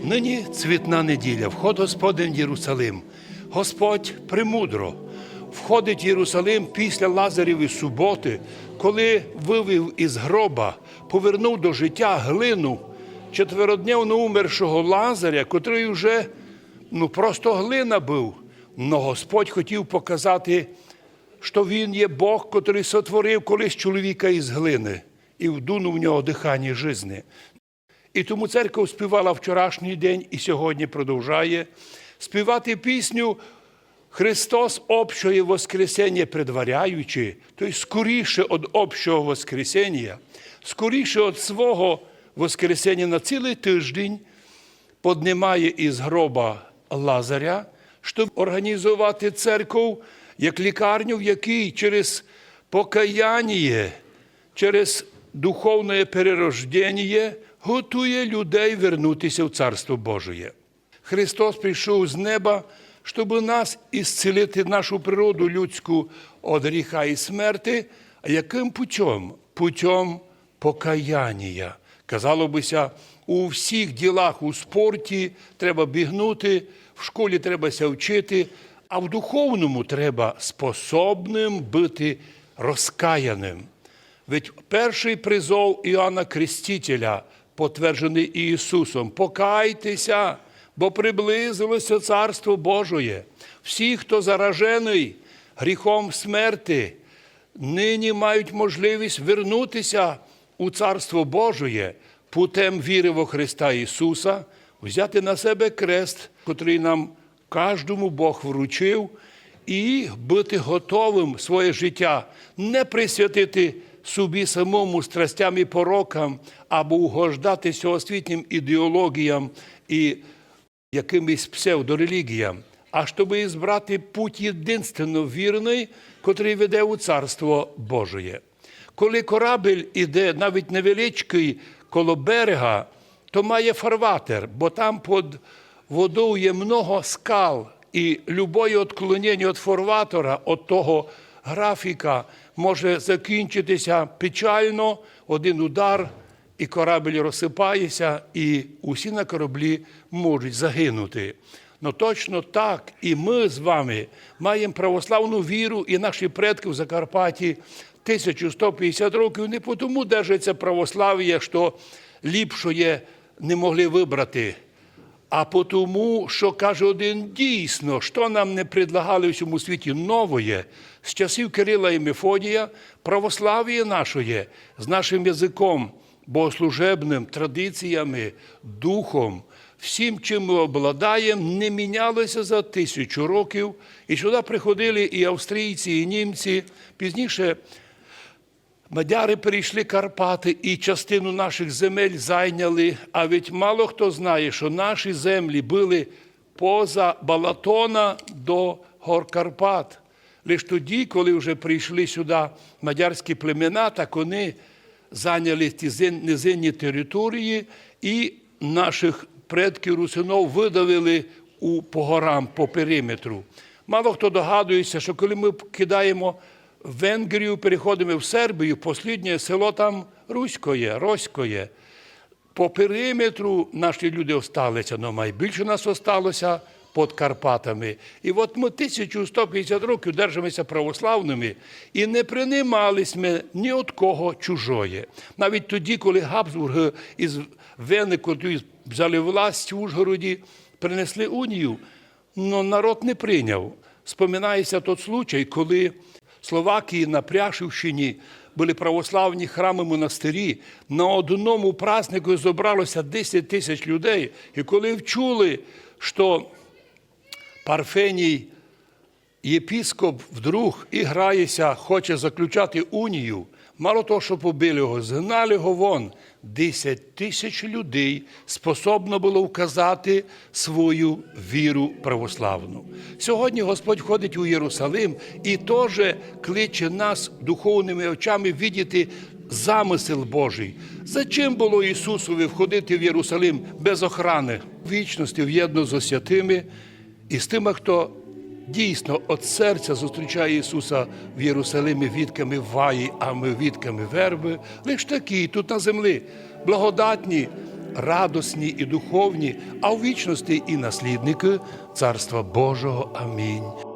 Нині цвітна неділя, вход Господень в Єрусалим. Господь премудро входить в Єрусалим після Лазарєвої суботи, коли вивів із гроба, повернув до життя глину четверодневно умершого Лазаря, котрий вже ну, просто глина був. Но Господь хотів показати, що Він є Бог, котрий сотворив колись чоловіка із глини і вдунув в нього дихання жизни. І тому церква співала вчорашній день і сьогодні продовжує співати пісню Христос общее Воскресення предваряючи, тобто скоріше від общого Воскресення, скоріше від свого Воскресення на цілий тиждень піднімає із гроба Лазаря, щоб організувати церкву як лікарню, в якій через покаяння, через духовне перерождення готує людей вернутися в Царство Божє. Христос прийшов з неба, щоб нас ісцілити нашу природу людську від гріха і смерти. А яким путем? Путем покаяння. Казало бися, у всіх ділах у спорті треба бігнути, в школі треба ся вчити, а в духовному треба способним бути розкаяним. Ведь перший призов Іоанна Крестителя, потверджений Ісусом, покайтеся, бо приблизилося Царство Божоє. Всі, хто заражений гріхом смерти, нині мають можливість вернутися у Царство Божоє путем віри во Христа Ісуса, взяти на себе крест, котрий нам кожному Бог вручив, і бути готовим своє життя не присвятити собі самому страстям і порокам, або угождатися освітнім ідеологіям і якимось псевдорелігіям, а щоб збрати путь єдинственно вірний, котрий веде у Царство Божє. Коли корабель іде навіть невеличкий коло берега, то має фарватер, бо там під водою є много скал, і любое відклонення від фарватера, від того графіка, може закінчитися печально, один удар, і корабель розсипається, і усі на кораблі можуть загинути. Ну точно так, і ми з вами маємо православну віру, і наші предки в Закарпатті 1150 років не тому держаться православ'я, що ліпшоє не могли вибрати, а тому, що каже один дійсно, що нам не предлагали в цьому світі новое, з часів Кирила і Мефодія, православ'я нашої з нашим язиком, богослужебним, традиціями, духом, всім, чим ми обладаємо, не мінялося за тисячу років. І сюди приходили і австрійці, і німці. Пізніше Мадяри перейшли Карпати і частину наших земель зайняли. А ведь мало хто знає, що наші землі були поза Балатона до гор Карпат. Лише тоді, коли вже прийшли сюди мадярські племена, так вони зайняли ті зин- низинні території і наших предків русинов видавили у по горам, по периметру. Мало хто догадується, що коли ми кидаємо Венгрію, переходимо в Сербію, посліднє село там Руськоє, Роськоє. По периметру наші люди осталися, але найбільше нас осталося під Карпатами. І от ми 1150 років держимося православними і не приймались ми ні від кого чужої. Навіть тоді, коли Габсбурги із Вени, взяли власть в Ужгороді, принесли унію, але народ не прийняв. Споминається той случай, коли Словакії на Пряшівщині були православні храми монастирі. На одному празднику зібралося 10 тисяч людей. І коли вчули, що Парфеній єпіскоп вдруг і грається, хоче заключати унію, мало того, що побили його, згнали його вон. 10 тисяч людей способно було вказати свою віру православну. Сьогодні Господь ходить у Єрусалим і теж кличе нас духовними очами видіти замисел Божий. Зачим було Ісусові входити в Єрусалим без охрани вічності в'єдно з святими і з тими, хто дійсно від серця зустрічає Ісуса в Єрусалимі відками ваї, а ми відками верби, лиш такі тут на землі, благодатні, радосні і духовні, а в вічності і наслідники Царства Божого. Амінь.